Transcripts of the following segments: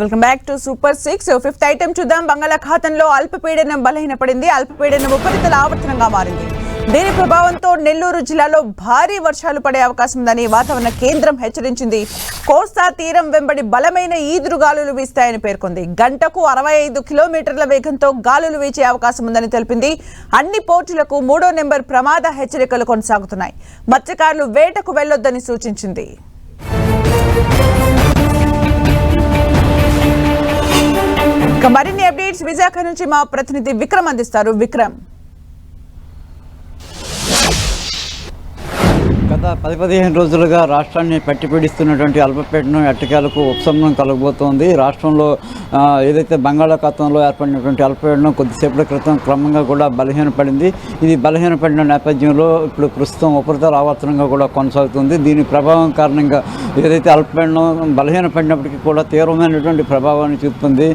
Welcome back to super six. Fifth item చూద్దాం. బంగాళాఖాతంలో అల్పపీడనం బలహీనపడింది. అల్పపీడనం ఉపరితల ఆవర్తనంగా మారింది. దీని ప్రభావంతో నెల్లూరు జిల్లాలో భారీ వర్షాలు పడే అవకాశం ఉందని వాతావరణ కేంద్రం హెచ్చరించింది. కోస్తా తీరం వెంబడి బలమైన ఈదురు గాలులు వీస్తాయని పేర్కొంది. గంటకు అరవై ఐదు కిలోమీటర్ల వేగంతో గాలులు వీచే అవకాశం ఉందని తెలిపింది. అన్ని పోర్టులకు మూడో నెంబర్ ప్రమాద హెచ్చరికలు కొనసాగుతున్నాయి. మత్స్యకారులు వేటకు వెళ్ళొద్దని సూచించింది. ఇక మరిన్ని అప్డేట్స్ విశాఖ నుంచి మా ప్రతినిధి విక్రమ్ అందిస్తారు. విక్రమ్. గత పది పదిహేను రోజులుగా రాష్ట్రాన్ని పట్టిపీడిస్తున్నటువంటి అల్పపీడనం ఎట్టకేలకు ఉపశమనం కలగబోతోంది. రాష్ట్రంలో ఏదైతే బంగాళాఖాతంలో ఏర్పడినటువంటి అల్పపీడనం కొద్దిసేపటి క్రితం క్రమంగా కూడా బలహీనపడింది. ఇది బలహీనపడిన నేపథ్యంలో ఇప్పుడు ప్రస్తుతం ఉపరితల ఆవర్తనంగా కూడా కొనసాగుతుంది. దీని ప్రభావం కారణంగా ఏదైతే అల్పపీడనం బలహీనపడినప్పటికీ కూడా తీవ్రమైనటువంటి ప్రభావాన్ని చూపుతుంది.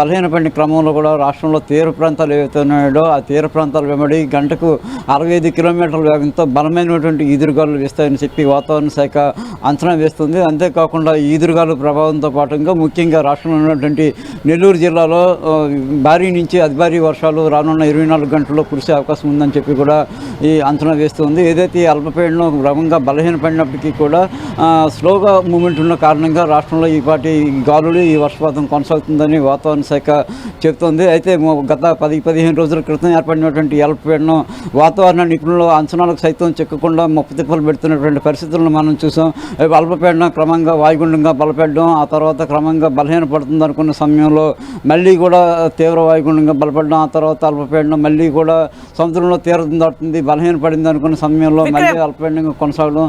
బలహీనపడిన క్రమంలో కూడా రాష్ట్రంలో తీర ప్రాంతాలు ఏవైతే ఉన్నాయో ఆ తీర ప్రాంతాల వెంబడి గంటకు అరవై ఐదు కిలోమీటర్ల వేగంతో బలమైనటువంటి ఈదురుగాలు వేస్తాయని చెప్పి వాతావరణ శాఖ అంచనా వేస్తుంది. అంతేకాకుండా ఈ ఈదురుగాలు ప్రభావంతో పాటుగా ముఖ్యంగా రాష్ట్రంలో ఉన్నటువంటి నెల్లూరు జిల్లాలో భారీ నుంచి అతి భారీ వర్షాలు రానున్న ఇరవై నాలుగు గంటల్లో కురిసే అవకాశం ఉందని చెప్పి కూడా ఈ అంచనా వేస్తుంది. ఏదైతే ఈ అల్పపీడనం క్రమంగా బలహీనపడినప్పటికీ కూడా స్లోగా మూమెంట్ ఉన్న కారణంగా రాష్ట్రంలో ఈ పాటి గాలులు ఈ వర్షపాతం కొనసాగుతుందని వాతావరణ శాఖ చెబుతోంది. అయితే గత పది పదిహేను రోజుల క్రితం ఏర్పడినటువంటి అల్పపీడనం వాతావరణ నిపుణుల అంచనాలకు సైతం చిక్కకుండా ముప్పై తిప్పలు పెడుతున్నటువంటి పరిస్థితులను మనం చూసాం. ఈ అల్పపీడనం క్రమంగా వాయుగుండంగా బలపడడం ఆ తర్వాత క్రమంగా బలహీనపడుతుంది అనుకున్న సమయంలో మళ్ళీ కూడా తీవ్ర వాయుగుండంగా బలపడడం ఆ తర్వాత అల్పపీడనం మళ్ళీ కూడా సముద్రంలో తీరం దాటుతుంది బలహీనపడింది అనుకున్న సమయంలో మళ్ళీ అల్పపీడనంగా కొనసాగడం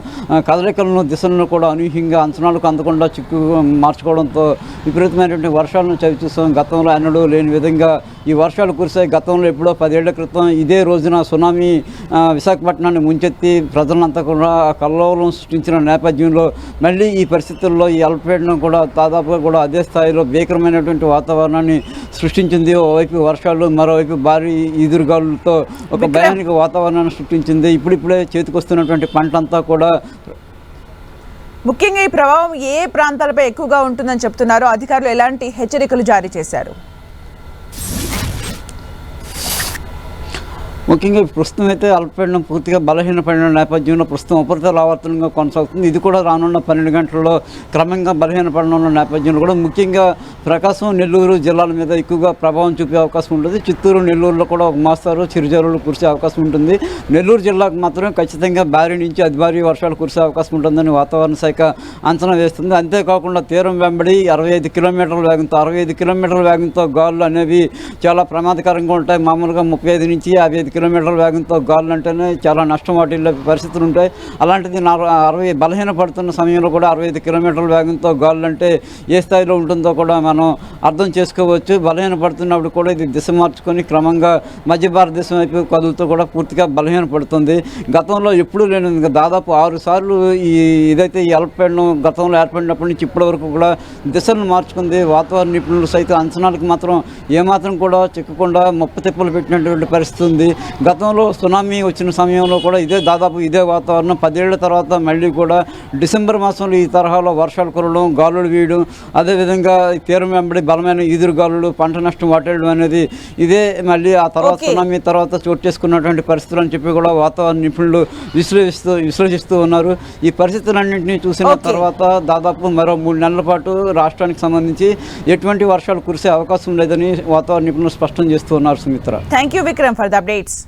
కదలికలను దిశలను కూడా అనూహ్యంగా అంచనాలకు అందకుండా చిక్కు మార్చుకోవడంతో విపరీతమైనటువంటి వర్షాలను చవి చూస్తాం గతంలో ఎన్నడూ లేని విధంగా ఈ వర్షాలు కురిసాయి గతంలో ఎప్పుడో పదేళ్ళ క్రితం ఇదే రోజున సునామీ విశాఖపట్నాన్ని ముంచెత్తి ప్రజలంతా కూడా కల్లోలం సృష్టించిన నేపథ్యంలో మళ్ళీ ఈ పరిస్థితుల్లో ఈ అల్పపీడనం కూడా దాదాపుగా కూడా అదే స్థాయిలో భీకరమైనటువంటి వాతావరణాన్ని సృష్టించింది. ఓవైపు వర్షాలు మరోవైపు భారీ ఈదురుగాలులతో ఒక భయానికి వాతావరణాన్ని సృష్టించింది. ఇప్పుడిప్పుడే చేతికొస్తున్నటువంటి పంటంతా కూడా ముఖ్యంగా ఈ ప్రభావం ఏ ప్రాంతాలపై ఎక్కువగా ఉంటుందని చెప్తున్నారు? అధికారులు ఎలాంటి హెచ్చరికలు జారీ చేశారు? ముఖ్యంగా ప్రస్తుతం అయితే అల్పపీడనం పూర్తిగా బలహీనపడిన నేపథ్యంలో ప్రస్తుతం ఉపరితల ఆవర్తనంగా కొనసాగుతుంది. ఇది కూడా రానున్న పన్నెండు గంటల్లో క్రమంగా బలహీనపడనున్న నేపథ్యంలో కూడా ముఖ్యంగా ప్రకాశం నెల్లూరు జిల్లాల మీద ఎక్కువగా ప్రభావం చూపే అవకాశం ఉంటుంది చిత్తూరు నెల్లూరులో కూడా ఒక మోస్తారు చిరుజరువులు కురిసే అవకాశం ఉంటుంది. నెల్లూరు జిల్లాకు మాత్రం ఖచ్చితంగా భారీ నుంచి అతి భారీ వర్షాలు కురిసే అవకాశం ఉంటుందని వాతావరణ శాఖ అంచనా వేస్తుంది. అంతేకాకుండా తీరం వెంబడి అరవై ఐదు కిలోమీటర్ల వేగంతో అరవై ఐదు కిలోమీటర్ల వేగంతో గాలులు అనేవి చాలా ప్రమాదకరంగా ఉంటాయి. మామూలుగా ముప్పై ఐదు నుంచి యాభై ఐదు కిలోమీటర్ల వేగంతో గాలులు అంటేనే చాలా నష్టం వాటిల్లో పరిస్థితులు ఉంటాయి. అలాంటిది అరవై బలహీన పడుతున్న సమయంలో కూడా అరవై ఐదు కిలోమీటర్ల వేగంతో గాలులు అంటే ఏ స్థాయిలో ఉంటుందో కూడా మనం అర్థం చేసుకోవచ్చు. బలహీన పడుతున్నప్పుడు కూడా ఇది దిశ మార్చుకొని క్రమంగా మధ్య భారతదేశం వైపు కదులుతూ కూడా పూర్తిగా బలహీన పడుతుంది. గతంలో ఎప్పుడూ లేని దాదాపు ఆరు సార్లు ఈ ఇదైతే ఈ అల్పపీడనం గతంలో ఏర్పడినప్పటి నుంచి ఇప్పటి వరకు కూడా దిశను మార్చుకుంది. వాతావరణ నిపుణులు సైతం అంచనాలకు మాత్రం ఏమాత్రం కూడా చిక్కకుండా ముప్ప తిప్పలు పెట్టినటువంటి పరిస్థితి ఉంది. గతంలో సునామీ వచ్చిన సమయంలో కూడా ఇదే దాదాపు ఇదే వాతావరణం. పదేళ్ళ తర్వాత మళ్ళీ కూడా డిసెంబర్ మాసంలో ఈ తరహాలో వర్షాలు కురవడం గాలులు వీయడం అదేవిధంగా తీరం వెంబడి బలమైన ఈదురు గాలులు పంట నష్టం వాటేయడం అనేది ఇదే మళ్ళీ ఆ తర్వాత. సునామీ తర్వాత చోటు చేసుకున్నటువంటి పరిస్థితులు అని చెప్పి కూడా వాతావరణ నిపుణులు విశ్లేషిస్తూ విశ్లేషిస్తూ ఉన్నారు ఈ పరిస్థితులన్నింటినీ చూసిన. తర్వాత దాదాపు మరో మూడు నెలల పాటు రాష్ట్రానికి సంబంధించి ఎటువంటి వర్షాలు కురిసే అవకాశం లేదని వాతావరణ నిపుణులు స్పష్టం చేస్తూ ఉన్నారు Sumitra thank you Vikram for the updates